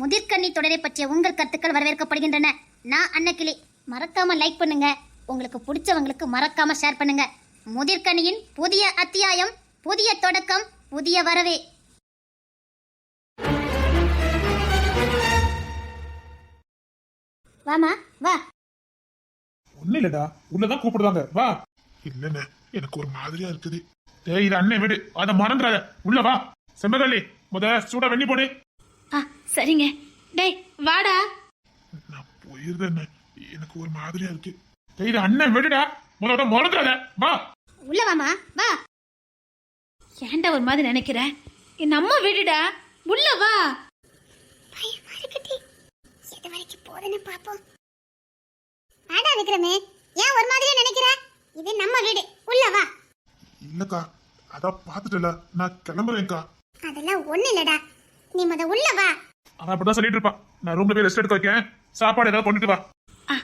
முதிர்கண்ணி தொடரை பற்றிய உங்கள் கருத்துக்கள் வரவேற்கப்படுகின்றன. நான் அன்னக்கிளி மறக்காம லைக் பண்ணுங்க. உங்களுக்கு பிடிச்சவங்களுக்கு மறக்காம ஷேர் பண்ணுங்க. முதிர்கனியின் புதிய அத்தியாயம் புதிய தொடக்கம் புதிய வரவே. வாமா வா. ஒண்ணு இல்லடா. உள்ளதான் கூப்பிடுவாங்க வா. இல்லண்ணே எனக்கு ஒரு மாதிரியா இருக்குது. டேய் இது அண்ணன் வீடு. அத மறந்துடாத. உள்ள வா. செம்பகல்லி முத சூட வெண்ணி போடு. ஆ சரிங்க. டேய் வாடா. நான் போயிருந்தேன். எனக்கு ஒரு மாதிரியா இருக்கு. டேய் அண்ணன் வீடுடா. முதல்ல மறந்துடாத. வா. உள்ள வாமா வா. ஏன்டா ஒரு மாதிரி நினைக்கிற? என் அம்மா வீடுடா. உள்ள வா. பயமா இருக்குடி எது வரைக்கும் போதுன்னு பாப்போம் வேடா விக்ரமே. ஏன் ஒரு மாதிரியே நினைக்கிற? இது நம்ம வீடு. உள்ள வா. இல்லக்கா அதான் பாத்துட்டல நான் கிளம்புறேன்க்கா. அதெல்லாம் ஒண்ணு இல்லடா. நீ முத உள்ள வா. அவன் அப்படிதான் சொல்லிட்டு இருப்பான். நான் ரூம்ல போய் ரெஸ்ட் எடுக்க வைக்கேன். சாப்பாடு ஏதாவது கொண்டுட்டு வா. ஆ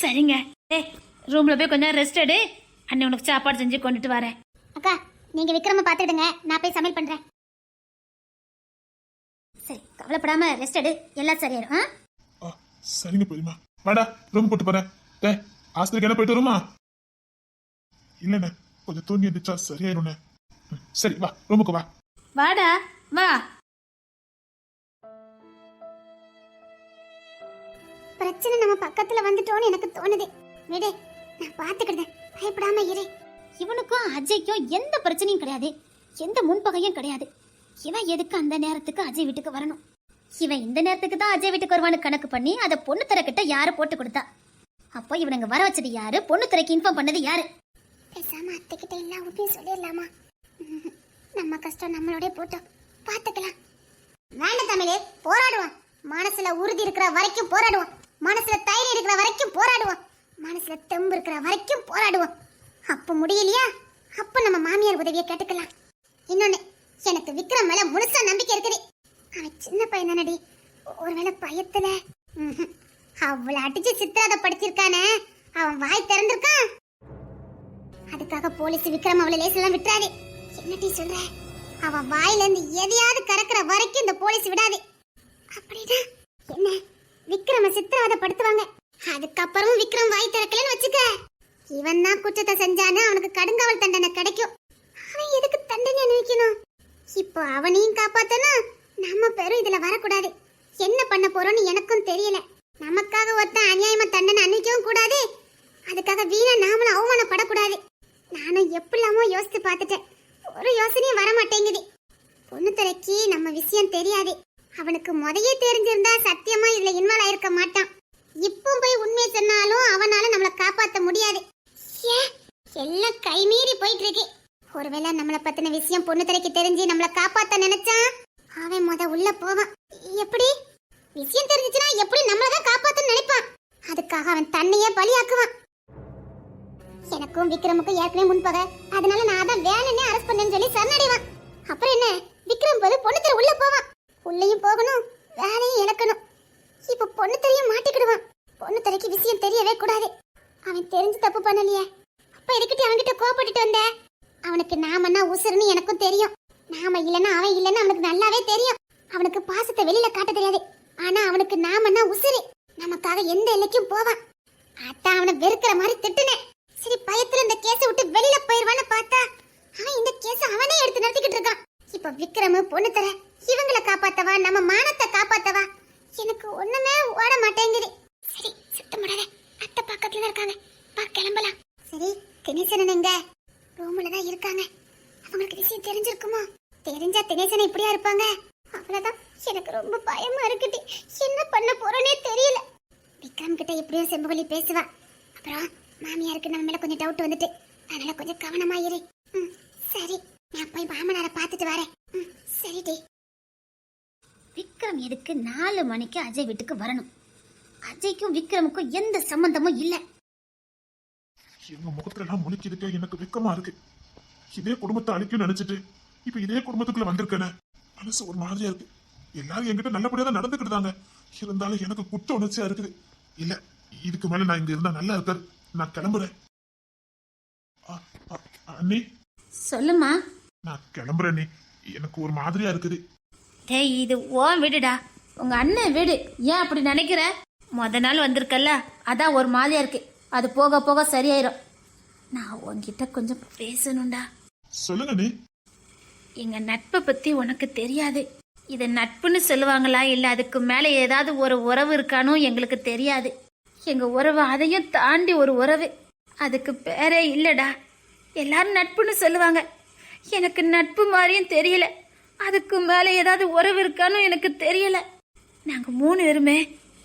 சரிங்க. டேய் ரூம்ல போய் கொஞ்சம் ரெஸ்ட் எடு. அண்ணன் உனக்கு சாப்பாடு செஞ்சு கொண்டுட்டு வரேன். அக்கா நீங்க விக்ரம பாத்துடுங்க நான் போய் சமையல் பண்றேன். சரி கவலைப்படாம ரெஸ்ட் எடு. எல்லாம் சரியாயிடும் ஆ? ஆ, சரிங்க பெரியமா வாடா ரூம் கூட்டு போறேன். டேய் ஆஸ்பத்திரிக்கு என்ன போயிட்டு வருமா? இல்லண்ணே கொஞ்சம் தூங்கி இருந்துச்சா சரியாயிரும்ண்ணே. ம், சரி வா ரூமுக்கு வா. வாடா வா. பிரச்சனை நம்ம பக்கத்துல வந்துட்டோம்னு எனக்கு தோணுது. விடு நான் பாத்துக்கிட்டேன் பயப்படாம இரு. இவனுக்கும் அஜய்க்கும் எந்த பிரச்சனையும் கிடையாது. எந்த முன்பகையும் கிடையாது. இவன் எதுக்கு அந்த நேரத்துக்கு அஜய் வீட்டுக்கு வரணும்? இவன் இந்த நேரத்துக்கு தான் அஜய் வீட்டுக்கு வருவான்னு கணக்கு பண்ணி அதை பொண்ணு திறக்கிட்ட யாரு போட்டு கொடுத்தா. அப்போ இவனுங்க வர வச்சது யாரு? பொண்ணு துறைக்கு இன்ஃபார்ம் பண்ணது யாரு? பேசாம அத்தைக்கிட்ட எல்லா உண்மையும் சொல்லிடலாமா? நம்ம கஷ்டம் நம்மளோட போட்டோம். பாத்துக்கலாம் வேண்டாம் தமிழே போராடுவோம். மனசுல உறுதி இருக்கிற வரைக்கும் போராடுவோம். மனசுல தைரியம் இருக்கிற வரைக்கும் போராடுவோம். மனசுல தெம்பு இருக்கிற வரைக்கும் போராடுவோம். அப்ப முடியலையா? அப்ப நம்ம மாமியார் உதவியை கேட்டுக்கலாம். இன்னொன்னு எனக்கு விக்ரம் மேல முழுசா நம்பிக்கை இருக்குது. அவன் சின்ன பையன் தானடி. ஒருவேளை பயத்துல? ம்ஹும். அடிச்சு சித்திராத படிச்சிருக்கானே. அவன் வாய் திறந்திருக்கான். அதுக்காக போலீஸ் விக்ரம் அவளை லேசெல்லாம் விட்டுறாது. என்னடி சொல்ற? அவன் வாயில இருந்து எதையாவது கறக்குற வரைக்கும் இந்த போலீஸ் விடாது. அப்படின்னா என்ன? விக்ரம சித்திரவதைப்படுத்துவாங்க அதுக்கப்புறம் விக்ரம் வாய் திறக்கலன்னு வச்சுக்க. இவன் தான் குற்றத்தை செஞ்சானே அவனுக்கு கடுங்காவல் தண்டனை கிடைக்கும். அவன் எதுக்கு தண்டனை நினைக்கணும் இப்போ அவனையும் காப்பாத்தனா நம்ம பெரும் இதுல வரக்கூடாது. என்ன பண்ண போறோம்னு எனக்கும் தெரியல. நமக்காக ஒருத்தன் அநியாயமா தண்டனை அனுபவிக்கவும் கூடாது. அதுக்காக வீணா நாமளும் அவமானப்படக்கூடாது. நானும் எப்படிலாமோ யோசித்து பார்த்துட்டேன். ஒரு யோசனையும் வர மாட்டேங்குது பொண்ணு நம்ம விஷயம் தெரியாது. அவனுக்கு முதையே தெரிஞ்சிருந்தா சத்தியமா இதுல இன்வால்வ் ஆயிருக்க மாட்டான். இப்போ போய் உண்மையை சொன்னாலும் அவனால நம்மள காப்பாத்த முடியாது. ஏ, எல்லாம் கை மீறி போயிட்டு இருக்கு ஒருவேளை நம்மள பத்தின விஷயம் பொண்ணு திரைக்கு தெரிஞ்சு நம்மள காப்பாத்த நினைச்சான்? அவன் முத உள்ள போவான். எப்படி? விஷயம் தெரிஞ்சுச்சுன்னா எப்படி நம்மள தான் காப்பாத்த நினைப்பான்? அதுக்காக அவன் தன்னையே பலியாக்குவான். எனக்கும் விக்ரமுக்கும் ஏற்கனவே முன்பகை அதனால நான் அதான் வேணும்னே அரெஸ்ட் பண்ணேன்னு சொல்லி சரணடைவான். அப்புறம் என்ன? விக்ரம் போது பொண்ணு உள்ள போவான். உள்ளேயும் போகணும் வேலையும் இழக்கணும். இப்ப பொண்ணு தெரிய மாட்டிக்கிடுவான். பொண்ணு தெரைக்கு விஷயம் தெரியவே கூடாது. அவன் தெரிஞ்சு தப்பு பண்ணலையே. அப்ப எதுக்கிட்டு அவன்கிட்ட கோபப்பட்டுட்டு வந்த? அவனுக்கு நாமன்னா உசுருன்னு எனக்கும் தெரியும். நாம இல்லைன்னா அவன் இல்லைன்னா அவனுக்கு நல்லாவே தெரியும். அவனுக்கு பாசத்தை வெளியில காட்ட தெரியாது. ஆனா அவனுக்கு நாமன்னா உசுரு. நமக்காக எந்த எல்லைக்கும் போவான். அதான் அவனை வெறுக்கிற மாதிரி திட்டுனேன். சரி பயத்துல இந்த கேஸ விட்டு வெளியில போயிருவான்னு பார்த்தா அவன் இந்த கேஸ் அவனே எடுத்து நடத்திக்கிட்டு இருக்கான். இப்ப விக்ரம பொண்ணு தர இவங்களை காப்பாத்தவா? நம்ம மானத்தை காப்பாத்தவா? எனக்கு ஒண்ணுமே ஓட மாட்டேங்குது. சரி சுத்தம் முடாத அத்தை பக்கத்துல தான் இருக்காங்க. பா கிளம்பலாம். சரி தினேசனன் எங்க? ரூம்ல தான் இருக்காங்க. அவங்களுக்கு விஷயம் தெரிஞ்சிருக்குமா? தெரிஞ்சா தினேசன் இப்படியா இருப்பாங்க? அவ்வளவுதான். எனக்கு ரொம்ப பயமா இருக்குடி. என்ன பண்ண போறேனே தெரியல. விக்ரம் கிட்ட எப்படியும் செம்புகலி பேசுவா. அப்புறம் மாமியாருக்கு நம்ம மேல கொஞ்சம் டவுட் வந்துட்டு. அதனால கொஞ்சம் கவனமா இரு. ம், சரி. நான் போய் மாமனாரை பார்த்துட்டு வரேன். ம், சரிடி விக்ரம் எதுக்கு நாலு மணிக்கு அஜய் வீட்டுக்கு வரணும்? அஜய்க்கும் விக்ரமுக்கும் எந்த சம்பந்தமும் இல்ல. எங்க முகத்துல எல்லாம் முழிக்கிறதுக்கு எனக்கு வெக்கமா இருக்கு. இதே குடும்பத்தை அழிக்கும் நினைச்சிட்டு இப்ப இதே குடும்பத்துக்குள்ள வந்திருக்கேனே. மனசு ஒரு மாதிரியா இருக்கு. எல்லாரும் என்கிட்ட நல்லபடியா தான் நடந்துக்கிட்டாங்க இருந்தாலும் எனக்கு குற்ற உணர்ச்சியா இருக்குது. இல்ல இதுக்கு மேல நான் இங்க இருந்தா நல்லா இருக்காது. நான் கிளம்புறேன். அண்ணி? சொல்லுமா நான் கிளம்புறேன் எனக்கு ஒரு மாதிரியா இருக்குது. டேய் இது ஓன் வீடுடா. உங்க அண்ணன் வீடு. ஏன் அப்படி நினைக்கிற? முத நாள் வந்திருக்கல்ல அதான் ஒரு மாதிரியா இருக்கு. அது போக போக சரியாயிரும். நான் உன்கிட்ட கொஞ்சம் பேசணும்டா. சொல்லுங்க நீ. எங்க நட்பை பத்தி உனக்கு தெரியாது. இதை நட்புன்னு சொல்லுவாங்களா இல்ல அதுக்கு மேல ஏதாவது ஒரு உறவு இருக்கானோ எங்களுக்கு தெரியாது. எங்க உறவு அதையும் தாண்டி ஒரு உறவு. அதுக்கு பேரே இல்லடா. எல்லாரும் நட்புன்னு சொல்லுவாங்க. எனக்கு நட்பு மாதிரியும் தெரியல. அதுக்கு மேலே ஏதாவது உறவு இருக்கான்னு எனக்கு தெரியல. நாங்க மூணு பேருமே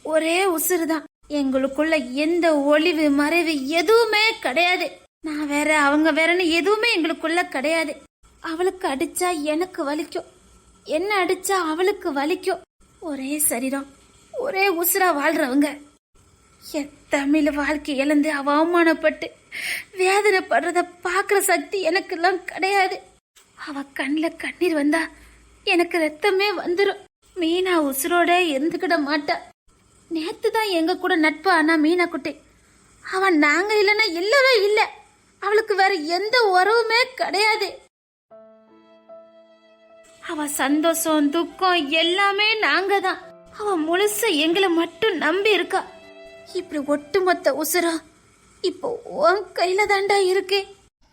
ஒரே உசுறு தான் எங்களுக்குள்ள எந்த ஒளிவு மறைவு எதுவுமே கிடையாது. நான் வேற அவங்க வேறன்னு எதுவுமே எங்களுக்குள்ள கிடையாது. அவளுக்கு அடிச்சா எனக்கு வலிக்கும். என்ன அடிச்சா அவளுக்கு வலிக்கும். ஒரே சரீரம் ஒரே உசுரா வாழ்றவங்க. என் தமிழ் வாழ்க்கை இழந்து அவ அவமானப்பட்டு வேதனைப்படுறத பார்க்குற சக்தி எனக்கெல்லாம் கிடையாது. அவ கண்ணில் கண்ணீர் வந்தா எனக்கு ரத்தமே வந்துடும் மீனா உசுரோட இருந்துக்கிட மாட்டா. நேத்து தான் எங்க கூட நட்பு ஆனா மீனா குட்டி அவன் நாங்க இல்லைன்னா இல்லவே இல்லை. அவளுக்கு வேற எந்த உறவுமே கிடையாது. அவ சந்தோஷம் துக்கம் எல்லாமே நாங்க தான் அவ முழுசா எங்களை மட்டும் நம்பி இருக்கா. இப்படி ஒட்டுமொத்த உசுரா இப்போ உன் கையில தாண்டா இருக்கு.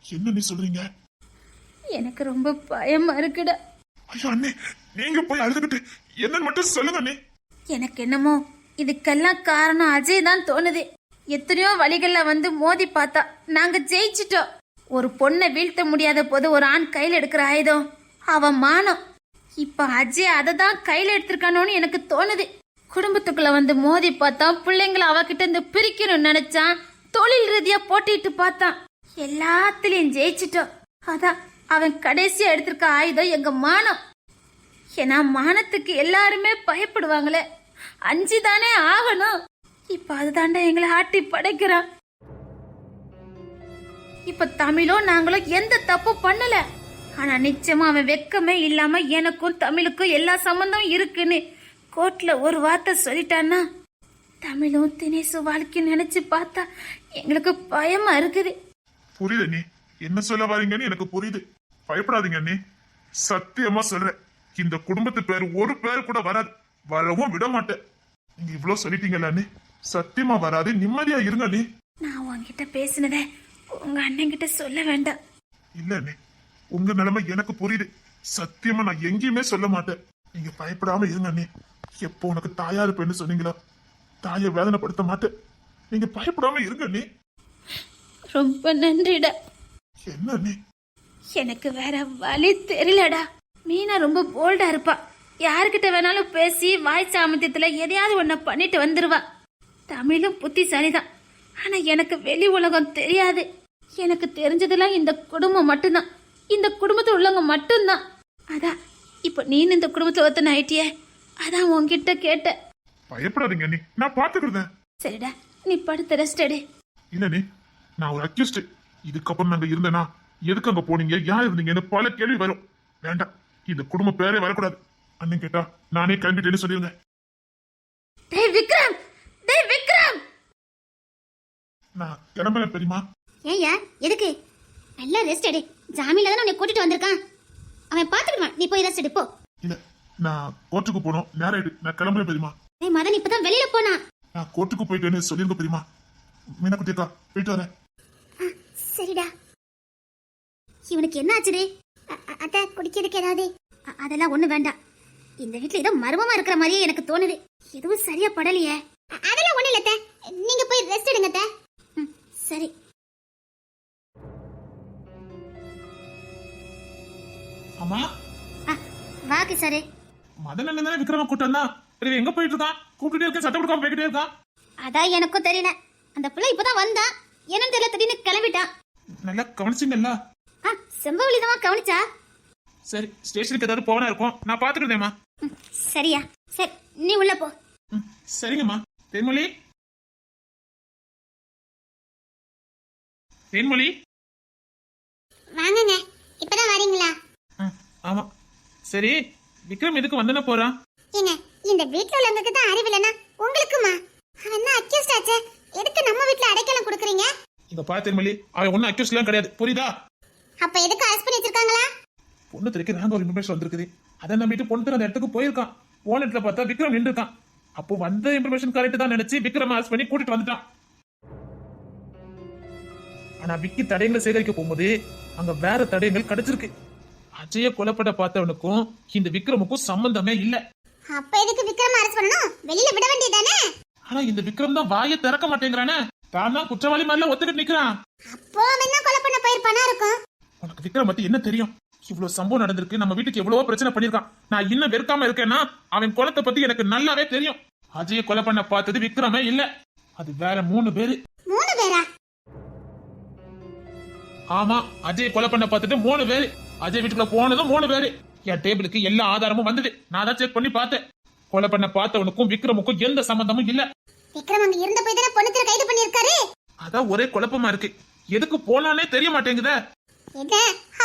என்ன நீ சொல்றீங்க? எனக்கு ரொம்ப பயமா இருக்குடா. ஐயோ அண்ணே நீங்க போய் அழுதுகிட்டு என்னன்னு மட்டும் சொல்லுங்க அண்ணே. எனக்கு என்னமோ இதுக்கெல்லாம் காரணம் அஜய் தான் தோணுது. எத்தனையோ வழிகள்ல வந்து மோதி பார்த்தா நாங்க ஜெயிச்சிட்டோம். ஒரு பொண்ணை வீழ்த்த முடியாத போது ஒரு ஆண் கையில் எடுக்கிற ஆயுதம் அவன் மானம். இப்ப அஜய் அதை தான் கையில எடுத்திருக்கானோன்னு எனக்கு தோணுது. குடும்பத்துக்குள்ள வந்து மோதி பார்த்தான் பிள்ளைங்களை அவகிட்ட இருந்து பிரிக்கணும்னு நினைச்சான். தொழில் ரீதியா போட்டிட்டு பார்த்தான். எல்லாத்துலயும் ஜெயிச்சிட்டோம். அதான் அவன் கடைசியா எடுத்திருக்க ஆயுதம் எங்க மானம். ஏன்னா மானத்துக்கு எல்லாருமே பயப்படுவாங்களே. அஞ்சு தானே ஆகணும். இப்ப அதுதாண்டா எங்களை ஆட்டி படைக்கிறான். இப்ப தமிழும் நாங்களும் எந்த தப்பு பண்ணல. ஆனா நிச்சயமா அவன் வெக்கமே இல்லாம எனக்கும் தமிழுக்கும் எல்லா சம்பந்தம் இருக்குன்னு கோர்ட்ல ஒரு வார்த்தை சொல்லிட்டான்னா தமிழும் தினேசு வாழ்க்கை நினைச்சு பார்த்தா எங்களுக்கு பயமா இருக்குது. புரியுது நீ. என்ன சொல்ல வரீங்கன்னு எனக்கு புரியுது. பயப்படாதீங்க அண்ணே. சத்தியமா சொல்றேன். இந்த குடும்பத்து பேர் ஒரு பேர் கூட வராது. வரவும் விட மாட்டேன். நீங்க இவ்வளவு சொல்லிட்டீங்கல்ல அண்ணே. சத்தியமா வராது. நிம்மதியா இருங்க அண்ணே. நான் உன்கிட்ட பேசினதை உங்க அண்ணன் கிட்ட சொல்ல வேண்டாம். இல்ல அண்ணே. உங்க நிலைமை எனக்கு புரியுது. சத்தியமா நான் எங்கேயுமே சொல்ல மாட்டேன். நீங்க பயப்படாம இருங்க அண்ணே. எப்போ உனக்கு தாயா இருப்பேன்னு சொன்னீங்களோ தாயை வேதனைப்படுத்த மாட்டேன். நீங்க பயப்படாம இருங்க அண்ணே. ரொம்ப நன்றிடா. என்ன அண்ணே? எனக்கு வேற வழி தெரியலடா. மீனா ரொம்ப போல்டா இருப்பா. யாருக்கிட்ட வேணாலும் பேசி வாய் சாமத்தியத்துல எதையாவது ஒன்ன பண்ணிட்டு வந்துருவா. தமிழும் புத்திசாலிதான். ஆனா எனக்கு வெளி உலகம் தெரியாது. எனக்கு தெரிஞ்சதெல்லாம் இந்த குடும்பம் மட்டும்தான். இந்த குடும்பத்தில் உள்ளவங்க மட்டும்தான். அதான் இப்போ நீனு இந்த குடும்பத்தில் ஒருத்தன ஆயிட்டியே. அதான் உன்கிட்ட கேட்டேன். பயப்படாதீங்க அண்ணே. நான் பாத்துக்கிறேன். சரிடா நீ படுத்து ரெஸ்ட் எடு. இல்லனே நான் ஒரு அக்யூஸ்ட் இதுக்கப்புறம் நாங்க இருந்தேனா எதுக்கு அங்க போனீங்க? யார் இருந்தீங்கன்னு பல கேள்வி வரும். வேண்டாம். இந்த குடும்ப பேரே வரக்கூடாது. அண்ணன் கேட்டா நானே கிளம்பிட்டேன்னு சொல்லிருங்க. டேய் விக்ரம்! டேய் விக்ரம்! நான் கிளம்புறேன் பெரியமா ஏய்யா எதுக்கு? நல்லா ரெஸ்ட் எடு. ஜாமீன்ல தானே உன்னை கூட்டிட்டு வந்திருக்கான். அவன் பாத்துக்கிடுவான் நீ போய் ரெஸ்ட் எடு போ. இல்ல நான் கோர்ட்டுக்கு போனோம். நேரம் ஆயிடு நான் கிளம்புறேன் பெரியமா ஏய் மதன் இப்பதான் வெளியில போனா. நான் கோர்ட்டுக்கு போயிட்டேன்னு சொல்லிருங்க பெரியமா மீனாக்குட்டி அக்கா போயிட்டு வரேன். சரிடா. இவனுக்கு என்ன அ- அத்தை குடிக்கிறதுக்கு ஏதாவது? அதெல்லாம் ஒண்ணு வேண்டாம். இந்த வீட்ல ஏதோ மர்மமா இருக்கிற மாதிரியே எனக்கு தோணுது. எதுவும் சரியா படலையே. அதெல்லாம் ஒண்ணு இல்ல. நீங்க போய் ரெஸ்ட் எடுங்க சரி. அம்மா? ஆ, வா கிசாரு மதன் தானே விக்ரம கூட்டம் தான் எங்க போயிட்டு இருக்கான்? கூப்பிட்டுட்டே இருக்கேன் சத்தம் கொடுக்காம போய்கிட்டே இருக்கான். அதான் எனக்கும் தெரியல. அந்த புள்ள இப்பதான் வந்தா என்னன்னு தெரியல திடீர்னு கிளம்பிட்டான். நல்லா கவனிச்சிங்கல்ல? தான் கவனிச்சா? சரி ஸ்டேஷனுக்கு ஏதாவது போவனா இருக்கும். நான் பாத்துக்கிறேம்மா ம், சரியா. சரி நீ உள்ள போ. ம், சரிங்கம்மா. தேன்மொழி? தேன்மொழி? வாங்குங்க இப்பதான் வரீங்களா? ஆமா. சரி விக்ரம் எதுக்கு வந்தன போறான் ஏங்க இந்த வீட்ல உள்ளவங்களுக்கு தான் அறிவு இல்லைன்னா உங்களுக்குமா? அவன் தான் அக்யூஸ்ட் ஆச்சே? எதுக்கு நம்ம வீட்ல அடைக்கலம் கொடுக்குறீங்க? இங்க பா தேன்மொழி. அவன் ஒன்னும் அக்யூஸ்ட்லாம் கிடையாது. புரியுதா? அப்ப எதுக்கு அரெஸ்ட் பண்ணி வச்சிருக்காங்களா? பொண்ணு திரைக்கு நாங்க ஒரு இன்ஃபர்மேஷன் வந்திருக்குது. அதை நம்பிட்டு பொண்ணு திற அந்த இடத்துக்கு போயிருக்கான். போன இடத்துல பார்த்தா விக்ரம் நின்று இருக்கான் அப்போ வந்த இன்ஃபர்மேஷன் கரெக்ட் தான் நினைச்சு விக்ரம் அரெஸ்ட் பண்ணி கூட்டிட்டு வந்துட்டான். ஆனா விக்கி தடயங்களை சேகரிக்க போகும்போது அங்க வேற தடயங்கள் கிடைச்சிருக்கு. அஜய கொலைப்பட பார்த்தவனுக்கும் இந்த விக்ரமுக்கும் சம்பந்தமே இல்ல. அப்ப எதுக்கு விக்ரம் அரசு பண்ணணும்? வெளியில விட வேண்டியதானே? ஆனா இந்த விக்ரம் தான் வாயை திறக்க மாட்டேங்கிறானே. தான் தான் குற்றவாளி மாதிரிலாம் ஒத்துக்கிட்டு நிக்கிறான். அப்போ தான் கொலை பண்ண போயிருப்பானா இருக்கும்? உனக்கு விக்ரம் பத்தி என்ன தெரியும்? இவ்வளவு சம்பவம் நடந்திருக்கு. நம்ம வீட்டுக்கு எவ்வளவோ பிரச்சனை பண்ணிருக்கான் நான் இன்னும் வெறுக்காம இருக்கேன்னா அவன் கொலத்தை பத்தி எனக்கு நல்லாவே தெரியும். அஜய கொலை பண்ண பார்த்தது விக்ரமே இல்ல. அது வேற மூணு பேரு. மூணு பேரா? ஆமா அஜய் கொலை பண்ண பார்த்துட்டு மூணு பேரு. அஜய் வீட்டுக்குள்ள போனதும் மூணு பேரு. என் டேபிளுக்கு எல்லா ஆதாரமும் வந்தது. நான் தான் செக் பண்ணி பார்த்தேன். கொலை பண்ண பார்த்தவனுக்கும் விக்ரமுக்கும் எந்த சம்பந்தமும் இல்ல. விக்ரம் அங்க இருந்த போய் தானே பொண்ணு கைது பண்ணிருக்காரு அதான் ஒரே குழப்பமா இருக்கு. எதுக்கு போனானே தெரிய மாட்டேங்குதே. என்ன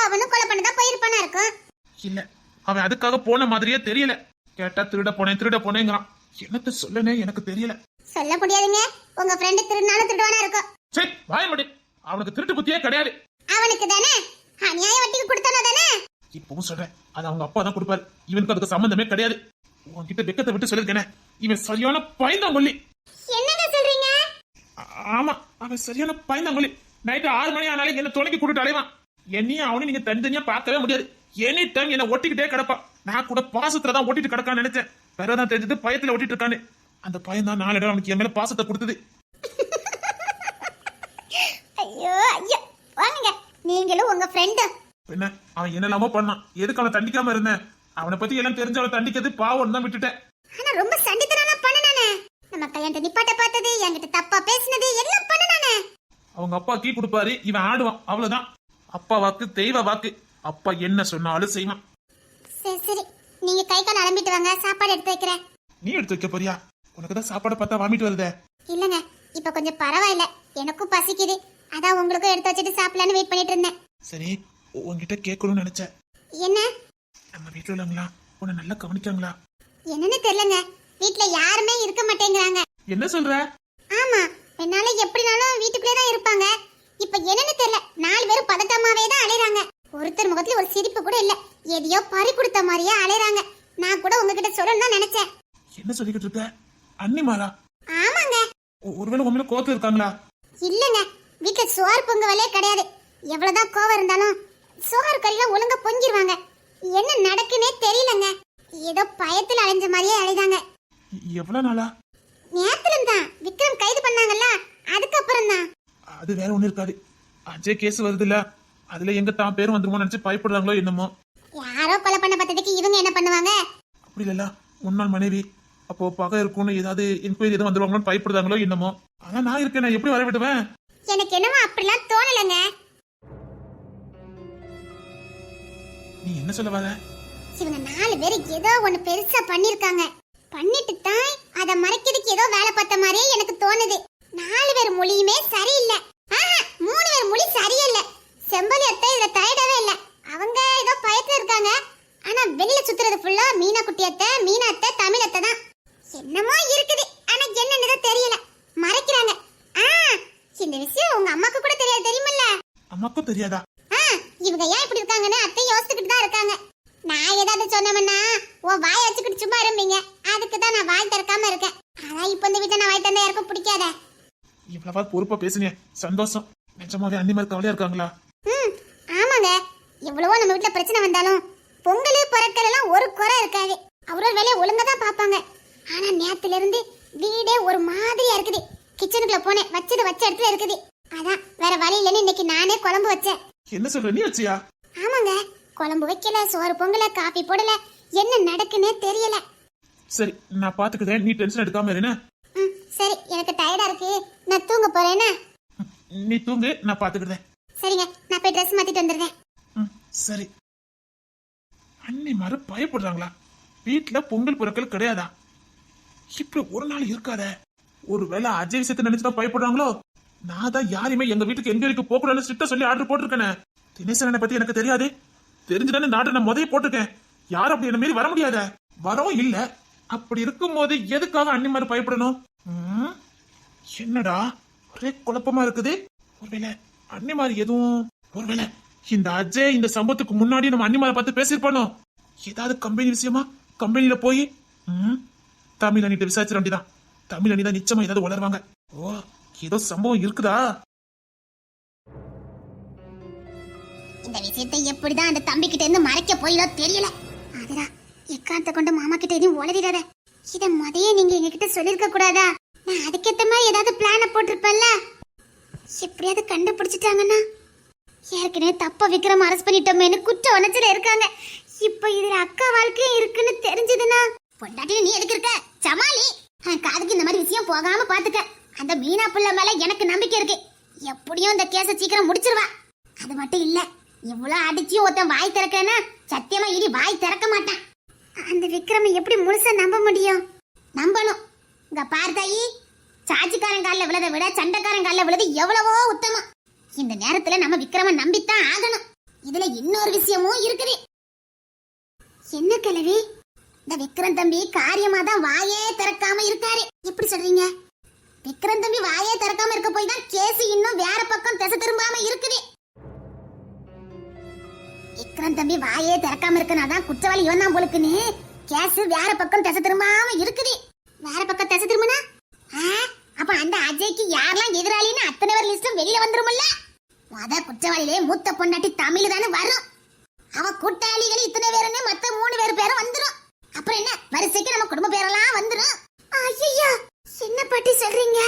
அவனும் கொலை பண்ணதான் போயிருப்பானா இருக்கும்? இல்ல அவன் அதுக்காக போன மாதிரியே தெரியல. கேட்டா திருட போனேன் திருட போனேங்கிறான். என்னத்த சொல்லனே எனக்கு தெரியல. சொல்ல முடியாதுங்க. உங்க ஃப்ரெண்டு திருநாளும் திருடுவானா இருக்கும். சரி வாய முடி. அவனுக்கு திருட்டு புத்தியே கிடையாது. அவனுக்கு தானே? அநியாய வட்டிக்கு கொடுத்தானோ தானே? இப்பவும் சொல்றேன். அது அவங்க அப்பா தான் கொடுப்பாரு. இவனுக்கு அதுக்கு சம்பந்தமே கிடையாது. உன்கிட்ட வெக்கத்தை விட்டு சொல்லிருக்கேனே இவன் சரியான பயந்தாங்கொல்லி என்னங்க சொல்றீங்க? ஆமா. அவன் சரியான பயந்தாங்கொல்லி நைட்டு ஆறு மணி ஆனாலும் என்ன துணைக்கு கூட்டிட்டு அலைவான். என்னையும் அவனையும் நீங்க தனித்தனியா பார்க்கவே முடியாது. எனி டைம் என்ன ஒட்டிக்கிட்டே கிடப்பான். நான் கூட பாசத்துல தான் ஒட்டிட்டு கிடக்கான்னு நினைச்சேன். பிறதான் தெரிஞ்சது பயத்துல ஒட்டிட்டு இருக்கான்னு அந்த பயம் தான் நாலு இடம் அவனுக்கு என் மேல பாசத்தை கொடுத்தது. ஐயோ ஐயோ வாங்க. நீங்களும் உங்க ஃப்ரெண்டும் என்ன? அவன் என்னெல்லாமோ பண்ணான். எதுக்கு அவனை தண்டிக்காம இருந்தேன்? அவனை பத்தி எல்லாம் தெரிஞ்சு அவனை தண்டிக்கிறது பாவம் தான் விட்டுட்டேன். ஆனா ரொம்ப சண்டித்தனான பண்ணனானே. நம்ம கல்யாணத்தை நிப்பாட்ட பார்த்தது என்கிட்ட தப்பா பேசினது எல்லாம் பண்ணனானே. அவங்க அப்பா கீ கொடுப்பாரு இவன் ஆடுவான். அவ்வளவுதான். அப்பா வாக்கு தெய்வ வாக்கு. அப்பா என்ன சொன்னாலும் செய்வான். சரி சரி. நீங்க கை கால் அலம்பிட்டு வாங்க. சாப்பாடு எடுத்து வைக்கிறேன். நீ எடுத்து வைக்க போறியா? உனக்கு தான் சாப்பாடை பார்த்தா வாமிட்டு வருதே. இல்லங்க இப்ப கொஞ்சம் பரவாயில்ல. எனக்கும் பசிக்குது. அதான் உங்களுக்கும் எடுத்து வச்சுட்டு சாப்பிடலான்னு வெயிட் பண்ணிட்டு இருந்தேன். சரி உன்கிட்ட கேட்கணும்னு நினைச்சேன். என்ன? நம்ம வீட்டுல உள்ளவங்களா? உன்னை நல்லா கவனிக்காங்களா என்னன்னு தெரியலங்க. வீட்ல யாருமே இருக்க மாட்டேங்கிறாங்க. என்ன சொல்ற? ஆமா என்னால எப்படினாலும் வீட்டுக்குள்ளே தான் இருப்பாங்க. இப்ப என்னன்னு தெரியல நாலு பேரும் பதட்டமாவே தான் அலையறாங்க ஒருத்தர் முகத்துல ஒரு சிரிப்பு கூட இல்ல எதையோ பறி கொடுத்த மாதிரியே அலையறாங்க நான் கூட உங்ககிட்ட சொல்லணும்னு நினைச்சேன். என்ன சொல்லிக்கிட்டு இருக்க? அன்னிமாரா ஆமாங்க. ஒருவேளை உண்மையில கோத்து இருக்காங்களா? இல்லங்க. வீட்ல சோறு பொங்கவலே கிடையாது. எவ்வளவுதான் கோவம் இருந்தாலும் சோறு கறிலாம் ஒழுங்கா பொங்கிருவாங்க. என்ன நடக்குன்னே தெரியலங்க. ஏதோ பயத்துல அலைஞ்ச மாதிரியே அலைதாங்க எவ்வளவு நாளா? நேத்துல தான் விக்ரம் கைது பண்ணாங்கல்ல அதுக்கப்புறம் தான் அது வேற ஒண்ணு இருக்காது. அஜய் கேஸ் வருது இல்ல அதுல எங்க தான் பேரும் வந்துருமோ நினைச்சு பயப்படுறாங்களோ என்னமோ. யாரோ கொலை பண்ண பார்த்ததுக்கு இவங்க என்ன பண்ணுவாங்க? அப்படி இல்ல முன்னாள் மனைவி அப்போ பகை இருக்கும்னு ஏதாவது என்கொயரி எதுவும் வந்துருவாங்களோன்னு பயப்படுறாங்களோ என்னமோ. ஆனா நான் இருக்கேன் நான் எப்படி வர விடுவேன்? எனக்கு என்னமோ அப்படிலாம் தோணலங்க. நீ என்ன சொல்ல வர? இவங்க நாலு பேர் ஏதோ ஒண்ணு பெருசா பண்ணிருக்காங்க. பண்ணிட்டு தான் அத மறைக்கிறதுக்கு ஏதோ வேலை பார்த்த மாதிரியே எனக்கு தோணுது. நாலு பேர் மொழியுமே சரியில்லை. ஆஹா, மூணு பேர் மொழி சரியில்லை. செம்பலி அத்தை இதுல தயடவே இல்ல. அவங்க ஏதோ பயத்துல இருக்காங்க. ஆனா வெளியில சுத்துறது ஃபுல்லா மீனா குட்டி அத்தை மீனா அத்தை தமிழ் அத்தை தான். என்னமோ இருக்குது. ஆனா என்னன்னு தெரியல. மறைக்கிறாங்க. ஆ இந்த விஷயம் உங்க அம்மாக்கு கூட தெரியாது தெரியுமில்ல? அம்மாக்கும் தெரியாதா? ஆ, இவங்க ஏன் இப்படி இருக்காங்கன்னு அத்தை யோசிச்சுக்கிட்டு தான் இருக்காங்க. நான் ஏதாவது சொன்னவனா உன் வாயை வச்சுக்கிட்டு சும்மா இருப்பீங்க. அதுக்கு தான் நான் வாய் திறக்காம இருக்கேன். அதான் இப்போ இந்த வீட்டை நான் வாய் திறந்தா யாருக்கும் பிடிக்காத. இவ்வளவா பொறுப்பா பேசுனே சந்தோஷம். நிஜமாவே அன்னி மாதிரி கவலையா இருக்காங்களா? எவ்வளவோ நம்ம வீட்ல பிரச்சனை வந்தாலும் பொங்கல் பொருட்கள் எல்லாம் ஒரு குறை இருக்காது. அவரோட வேலையை ஒழுங்கா தான் பார்ப்பாங்க. ஆனா நேத்துல இருந்து வீடே ஒரு மாதிரியா இருக்குது. கிச்சனுக்குள்ள போனேன் வச்சது வச்ச இடத்துல இருக்குது. அதான் வேற வழி இல்லைன்னு இன்னைக்கு நானே குழம்பு வச்சேன். என்ன சொல்ற நீ வச்சியா? ஆமாங்க குழம்பு வைக்கல சோறு பொங்கல காப்பி போடல. என்ன நடக்குன்னே தெரியல. சரி நான் பாத்துக்கிறேன். நீ டென்ஷன் எடுக்காம இருன சரி எனக்கு டயர்டா இருக்கு. நான் தூங்க போறேன்னா நீ தூங்கு நான் பாத்துக்கிறேன். சரிங்க நான் போய் ட்ரெஸ் மாத்திட்டு வந்துடுறேன். சரி. அண்ணி மாரு பயப்படுறாங்களா? வீட்டுல பொங்கல் பொருட்கள் கிடையாதா? இப்படி ஒரு நாள் இருக்காதே. ஒருவேளை அஜய் விஷயத்தை நினைச்சுதான் பயப்படுறாங்களோ? நான் தான் யாரையுமே எங்க வீட்டுக்கு எங்க வரைக்கும் போகக்கூடாதுன்னு ஸ்ட்ரிக்டா சொல்லி ஆர்டர் போட்டிருக்கேன். தினேசனை பத்தி எனக்கு தெரியாது. தெரிஞ்சுதானே நாட்டு நான் முதல்ல போட்டிருக்கேன். யாரும் அப்படி என்ன மீறி வர முடியாத. வரவும் இல்ல. அப்படி இருக்கும்போது எதுக்காக அன்னி மாதிரி பயப்படணும்? ம்? என்னடா? ஒரே குழப்பமா இருக்குது. ஒருவேளை அன்னிமாரி எதுவும் ஒருவேளை இந்த அஜய் இந்த சம்பவத்துக்கு முன்னாடி நம்ம அன்னிமாரை பார்த்து பேசியிருப்பானோ? ஏதாவது கம்பெனி விஷயமா? கம்பெனியில போய் ம்? தமிழ் அணிட்ட விசாரிச்சிட வேண்டியதான் தமிழ் அணி தான் நிச்சயமா ஏதாவது உளருவாங்க ஓ ஏதோ சம்பவம் இருக்குதா? இந்த விஷயத்தை எப்படிதான் அந்த தம்பி கிட்ட இருந்து மறைக்க போயிடோ தெரியல. அதுடா எக்காந்த கொண்டு மாமா கிட்ட எதுவும் உளறிடாத? இத முதைய நீங்க எங்ககிட்ட சொல்லிருக்க கூடாதா? நான் அதுக்கேத்த மாதிரி ஏதாவது பிளான போட்டிருப்பேன்ல. எப்படியாவது கண்டுபிடிச்சிட்டாங்கன்னா ஏற்கனவே தப்ப விக்ரம் அரஸ்ட் பண்ணிட்டோமேனு குற்ற உணர்ச்சியில இருக்காங்க. இப்போ இதுல அக்கா வாழ்க்கையும் இருக்குன்னு தெரிஞ்சதுன்னா பொண்டாட்டி நீ எதுக்கு இருக்க? சமாளி! காதுக்கு இந்த மாதிரி விஷயம் போகாம பாத்துக்க. அந்த மீனா புள்ள மேல எனக்கு நம்பிக்கை இருக்கு. எப்படியும் இந்த கேஸ சீக்கிரம் முடிச்சிருவா. அது மட்டும் இல்ல இவ்வளவு அடிச்சு ஒருத்தன் வாய் திறக்கனா சத்தியமா இனி வாய் திறக்க மாட்டான். அந்த விக்ரம எப்படி முழுசா நம்ப முடியும்? நம்பணும். இங்க பார்த்தாயி சாட்சிக்காரன் காலில் விழதை விட சண்டைக்காரன் காலில் விழுது எவ்வளவோ உத்தமம். இந்த நேரத்துல நம்ம விக்ரம நம்பித்தான் ஆகணும். இதுல இன்னொரு விஷயமும் இருக்குது. என்ன கிழவி இந்த விக்ரம் தம்பி காரியமா தான் வாயே திறக்காம இருக்காரு. எப்படி சொல்றீங்க? விக்ரம் தம்பி வாயே திறக்காம இருக்க போய் தான் கேஸ் இன்னும் வேற பக்கம் திசை திரும்பாம இருக்குது. விக்ரம் தம்பி வாயே திறக்காம இருக்கனாதான் குற்றவாளி இவன் தான் போலுக்குன்னு கேஸ் வேற பக்கம் திசை திரும்பாம இருக்குது. வேற பக்கம் திசை திரும்பினா? அப்ப அந்த அஜய்க்கு யாரெல்லாம் எதிராளின்னு அத்தனை பேர் லிஸ்டும் வெளியில வந்துருமில்ல மத குற்றவாளியிலே மூத்த பொண்டாட்டி தமிழ் தானே வரும். அவ கூட்டாளிகள் இத்தனை பேருன்னு மத்த மூணு பேர் பேரும் வந்துரும். அப்புறம் என்ன? வரிசைக்கு நம்ம குடும்ப பேரெல்லாம் வந்துரும். ஐயோ என்ன பாட்டி சொல்றீங்க.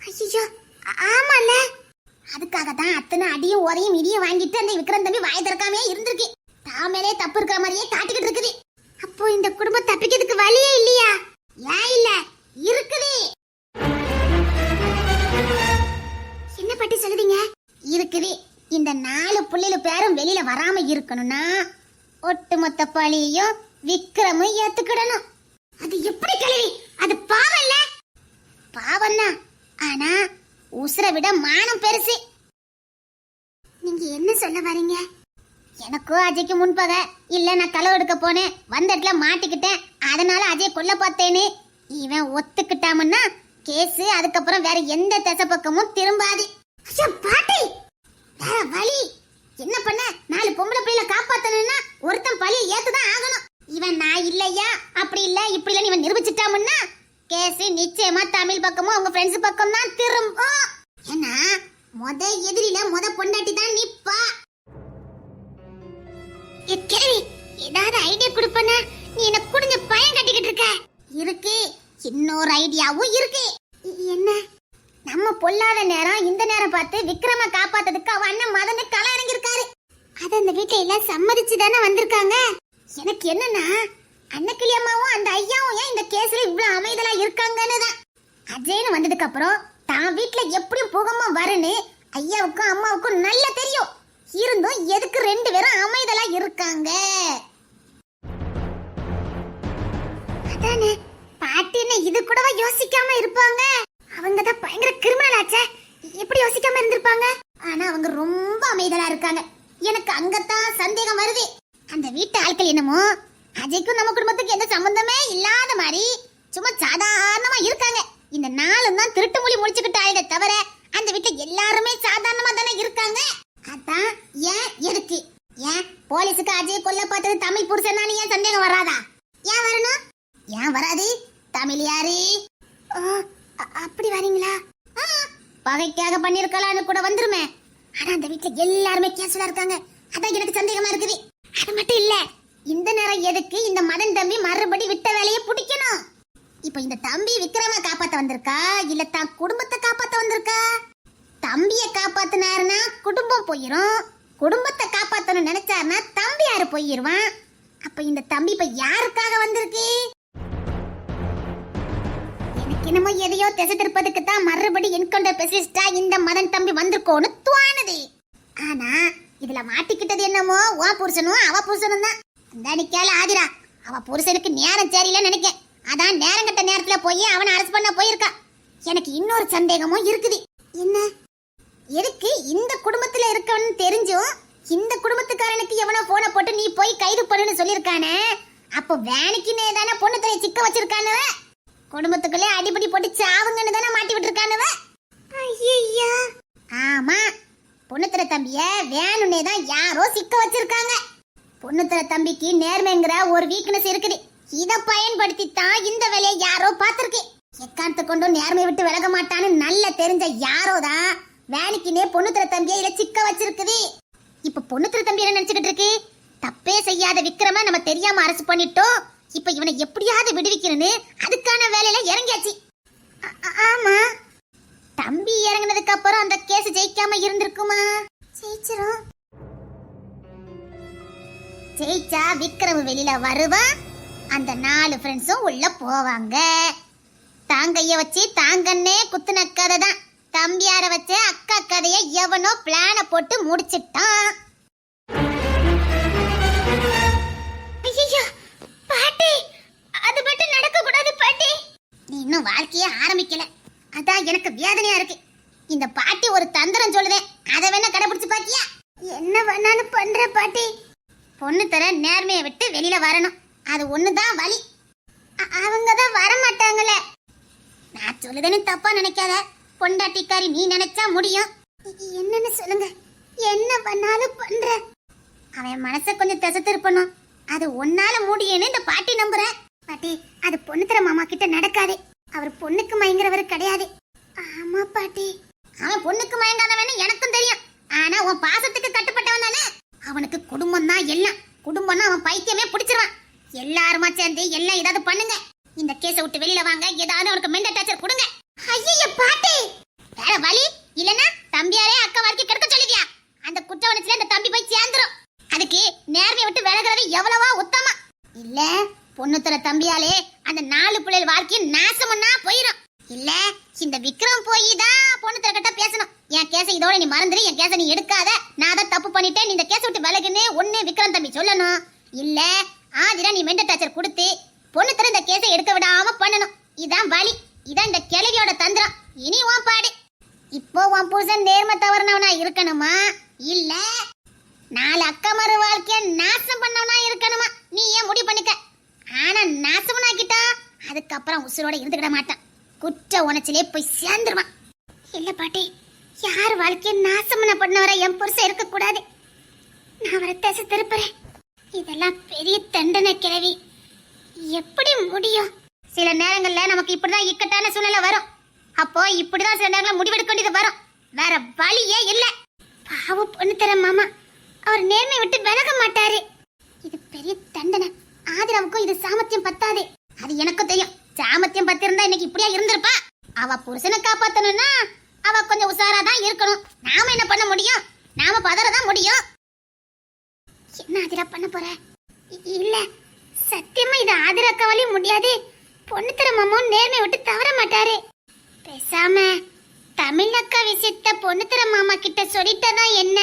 ஐயோ ஆமால. அதுக்காக தான் அத்தனை அடியும் உதையும் இடியும் வாங்கிட்டு அந்த விக்ரம் தம்பி வாய் திறக்காமே இருந்திருக்கு. தாமேலே தப்பு இருக்கிற மாதிரியே காட்டிக்கிட்டு இருக்குது. அப்போ இந்த குடும்பம் தப்பிக்கிறதுக்கு வழியே இல்லையா? இருக்கணும்னா ஒட்டுமொத்த பழியையும் விக்ரமும் ஏத்துக்கிடணும். அது எப்படி கிளவி அது பாவம் இல்ல. பாவம் தான் ஆனா உசுரை விட மானம் பெருசு. நீங்க என்ன சொல்ல வரீங்க? எனக்கும் அஜய்க்கு முன்பக இல்ல நான் களவு எடுக்க போனேன். வந்த இடத்துல மாட்டிக்கிட்டேன். அதனால அஜய் கொல்ல பார்த்தேன்னு இவன் ஒத்துக்கிட்டாமன்னா கேஸ் அதுக்கப்புறம் வேற எந்த திசை பக்கமும் திரும்பாது பாட்டி! வேற வழி. என்ன பண்ண? நாலு பொம்பளை பிள்ளைல காப்பாத்தணும்னா ஒருத்தன் பழிய ஏத்துதான் ஆகணும். இவன் நான் இல்லையா? அப்படி இல்ல இப்படி இல்லன்னு இவன் நிரூபிச்சிட்டாமுன்னா கேஸ் நிச்சயமா தமிழ் பக்கமும் அவங்க ஃப்ரெண்ட்ஸ் பக்கம் தான் திரும்பும். ஏன்னா முத எதிரில முத பொண்டாட்டி தான் நிப்பா. கேள்வி ஏதாவது ஐடியா கொடுப்பனா நீ என்ன குடிஞ்ச பயம் கட்டிக்கிட்டு இருக்க? இருக்கு. இன்னொரு ஐடியாவும் இருக்கு. என்ன? நம்ம பொல்லாத நேரம் இந்த நேரம் பார்த்து விக்ரம காப்பாத்ததுக்கு அவ அண்ணன் மதந்து கள இறங்கியிருக்காரு. அது அந்த வீட்டுல எல்லாம் சம்மதிச்சு தானே வந்திருக்காங்க? எனக்கு என்னன்னா அன்னக்கிளி அம்மாவும் அந்த ஐயாவும் ஏன் இந்த கேஸ்ல இவ்வளவு அமைதலா இருக்காங்கன்னு தான். அஜய்னு வந்ததுக்கு அப்புறம் தான் வீட்டுல எப்படியும் புகமா வருன்னு ஐயாவுக்கும் அம்மாவுக்கும் நல்லா தெரியும். இருந்தும் எதுக்கு ரெண்டு பேரும் அமைதலா இருக்காங்க? அதானே பாட்டி என்ன இது கூடவா யோசிக்காம இருப்பாங்க? அவங்க தான் பயங்கர கிரிமினல் ஆச்சே. எப்படி யோசிக்காம இருந்திருப்பாங்க? ஆனா அவங்க ரொம்ப அமைதலா இருக்காங்க. எனக்கு அங்கத்தான் சந்தேகம் வருது. அந்த வீட்டு ஆட்கள் என்னமோ? அஜய்க்கும் நம்ம குடும்பத்துக்கு எந்த சம்பந்தமே இல்லாத மாதிரி சும்மா சாதாரணமா இருக்காங்க. இந்த நாளும் தான் திருட்டு மொழி முடிச்சுக்கிட்டாலே தவிர அந்த வீட்டுல எல்லாருமே சாதாரணமா தானே இருக்காங்க? அதான் ஏன் எதுக்கு? ஏன் போலீஸுக்கு அஜய் கொல்ல பார்த்தது தமிழ் புருஷனானு ஏன் சந்தேகம் வராதா? ஏன் வரணும்? ஏன் வராது? தமிழ் யாரு? அப்படி வரீங்களா? ஆ, பகைக்காக பண்ணிருக்கலாம்னு கூட வந்துருமே. ஆனா அந்த வீட்டுல எல்லாருமே கேஸ்ல இருக்காங்க. அதான் எனக்கு சந்தேகமா இருக்குது. அது மட்டும் இல்ல இந்த நேரம் எதுக்கு இந்த மதன் தம்பி மறுபடி விட்ட வேலையை பிடிக்கணும்? இப்போ இந்த தம்பி விக்ரமா காப்பாத்த வந்திருக்கா? இல்ல தான் குடும்பத்தை காப்பாத்த வந்திருக்கா? தம்பிய காப்பாத்தினாருன்னா குடும்பம் போயிரும். குடும்பத்தை காப்பாத்தணும்னு நினைச்சாருன்னா தம்பி யாரு போயிருவான் அப்ப இந்த தம்பி இப்ப யாருக்காக வந்திருக்கு? என்னமோ எதையோ திசை திருப்பதுக்கு தான் மறுபடி என்கவுண்டர் ஸ்பெஷலிஸ்டா இந்த மதன் தம்பி வந்திருக்கோன்னு தோணுது. ஆனா இதுல மாட்டிக்கிட்டது என்னமோ ஓ புருஷனும் அவ புருஷனும் தான். தனிக்கால ஆதிரா. அவ புருஷனுக்கு நேரம் சரியில்லைன்னு நினைக்கேன். அதான் நேரம் கட்ட நேரத்துல போய் அவனை அரசு பண்ண போயிருக்கா. எனக்கு இன்னொரு சந்தேகமும் இருக்குது. என்ன? எதுக்கு இந்த குடும்பத்துல இருக்கவன்னு தெரிஞ்சும் இந்த குடும்பத்துக்காரனுக்கு எவனோ போன போட்டு நீ போய் கைது பண்ணுன்னு சொல்லியிருக்கானே? அப்போ வேலைக்குன்னே தானே பொண்ணு தலையை சிக்க வச்சிருக்கானவன் குடும்பத்துக்குள்ளே அடிபடி போட்டு சாவுங்கன்னு தானே மாட்டி விட்டுருக்கானுவ? ஐயா ஆமா. பொண்ணுத்திர தம்பிய வேணும்னே தான் யாரோ சிக்க வச்சிருக்காங்க. பொண்ணுத்திர தம்பிக்கு நேர்மைங்கிற ஒரு வீக்னஸ் இருக்குது. இத பயன்படுத்தி தான் இந்த வேலையை யாரோ பார்த்திருக்கு. எக்காரணத்தை கொண்டும் நேர்மையை விட்டு விலக மாட்டான்னு நல்ல தெரிஞ்ச யாரோ தான் வேலைக்குனே பொண்ணு திற தம்பியை இத சிக்க வச்சிருக்குது. இப்ப பொண்ணு திற தம்பி என்ன நினைச்சுக்கிட்டு இருக்கு? தப்பே செய்யாத விக்ரம நம்ம தெரியாம அரசு பண்ணிட்டோம். இப்ப இவனை எப்படியாவது விடுவிக்கிறேன்னு அதுக்கான வேலையில இறங்கியாச்சு. ஆமா. தம்பி இறங்கினதுக்கு அப்புறம் அந்த கேஸ் ஜெயிக்காம இருந்திருக்குமா? ஜெயிச்சிரும். ஜெயிச்சா விக்ரம் வெளியில வருவான் அந்த நாலு ஃப்ரெண்ட்ஸும் உள்ள போவாங்க. தாங்கைய வச்சு தாங்கன்னே குத்துன கதை தான். தம்பியார வச்சு அக்கா கதைய எவனோ பிளான போட்டு முடிச்சிட்டான். இன்னும் வாழ்க்கையே ஆரம்பிக்கல. அதான் எனக்கு வேதனையா இருக்கு. இந்த பாட்டி ஒரு தந்திரம் சொல்லுதேன் அதை வேணா கடைபிடிச்சு பாத்தியா? என்ன வேணாலும் பண்ற பாட்டி. பொண்ணு தர நேர்மையை விட்டு வெளியில வரணும். அது ஒண்ணுதான் வழி அவங்க தான் வர மாட்டாங்களே நான் சொல்லுதேன்னு தப்பா நினைக்காத. பொண்டாட்டிக்காரி நீ நினைச்சா முடியும். என்னன்னு சொல்லுங்க. என்ன பண்ணாலும் பண்ற. அவன் மனச கொஞ்சம் திசை திருப்பணும் அது ஒன்னால முடியும்னு இந்த பாட்டி நம்புறேன். பாட்டி அது பொண்ணுத்தர மாமா கிட்ட நடக்காது. அவர் பொண்ணுக்கு மயங்குறவர் கிடையாது. ஆமா பாட்டி. அவன் பொண்ணுக்கு மயங்காதவன்னு எனக்கும் தெரியும். ஆனா உன் பாசத்துக்கு கட்டுப்பட்டவன் தானே? அவனுக்கு குடும்பம் தான் எல்லாம். குடும்பம்னா அவன் பைத்தியமே பிடிச்சிருவான். எல்லாருமா சேர்ந்து எல்லாம் ஏதாவது பண்ணுங்க. இந்த கேஸை விட்டு வெளியில வாங்க. ஏதாவது அவனுக்கு மெண்ட் அட்டாச்சர் கொடுங்க. ஐயோ பாட்டி! வேற வழி இல்லனா தம்பியாரே அக்கா வரைக்கும் கெடுக்க சொல்லிட்டியா? அந்த குற்றவனத்துல இந்த தம்பி போய் சேர்ந்துரும். அதுக்கு நேர்மையை விட்டு விலகிறது எவ்வளவா உத்தமம். இல்ல பொண்ணுத்துற தம்பியாலே அந்த நாலு பிள்ளைகள் நாசமன்னா போயிரும். இல்ல இந்த விக்ரம் போய் தான் பொண்ணு கிட்ட பேசணும். என் கேச இதோட நீ மறந்துரு என் கேச நீ எடுக்காத. நான் தான் தப்பு பண்ணிட்டேன் நீ இந்த கேச விட்டு விலகுன்னு ஒன்னு விக்ரம் தம்பி சொல்லணும். இல்ல ஆதிரா நீ மெண்டல் டார்ச்சர் கொடுத்து பொண்ணுத்தர இந்த கேஸை எடுக்க விடாம பண்ணணும். இதான் வழி இதான் இந்த கிழவியோட தந்திரம். இனி உன் பாடு. இப்போ உன் புருஷன் நேர்மை தவறினவனா இருக்கணுமா? இல்ல நாலு அக்கா மறு வாழ்க்கைய நாசம் பண்ணவனா இருக்கணுமா? நீ ஏன் முடி பண்ணிக்க? ஆனா நாசமனாக்கிட்டா அதுக்கப்புறம் உசுரோட இருந்துக்கிட மாட்டான். குற்ற உணர்ச்சிலே போய் சேர்ந்துருவான். இல்லை பாட்டி யார் வாழ்க்கையை நாசமன பண்ணவரை என் புருஷன் இருக்கக்கூடாது? நான் அவரை தேச திருப்புறேன். இதெல்லாம் பெரிய தண்டனை கிழவி. எப்படி முடியும்? சில நேரங்களில் நமக்கு இப்படிதான் இக்கட்டான சூழ்நிலை வரும். அப்போ இப்படிதான் சில நேரங்களில் முடிவெடுக்க வேண்டியது வரும். வேற வழியே இல்லை. பாவ பொண்ணு தர மாமா அவர் நேர்மை விட்டு விலக மாட்டாரு. இது பெரிய தண்டனை. ஆதிராவுக்கும் இது சாமர்த்தியம் பத்தாது. அது எனக்கும் தெரியும். சாமர்த்தியம் பத்திருந்தா இன்னைக்கு இப்படியா இருந்திருப்பா. அவ புருஷனை காப்பாத்தணும்னா அவ கொஞ்சம் உஷாரா தான் இருக்கணும். நாம என்ன பண்ண முடியும்? நாம பதறதான் முடியும். என்ன ஆதிரா பண்ண போற? இல்ல. சத்தியமா இது ஆதிராக்காவாலே முடியாது. பொண்ணு தர மாமாவும் நேர்மை விட்டு தவற மாட்டாரு. பேசாம தமிழக்கா விசித்த விஷயத்த பொண்ணு தர மாமா கிட்ட சொல்லிட்டதா என்ன?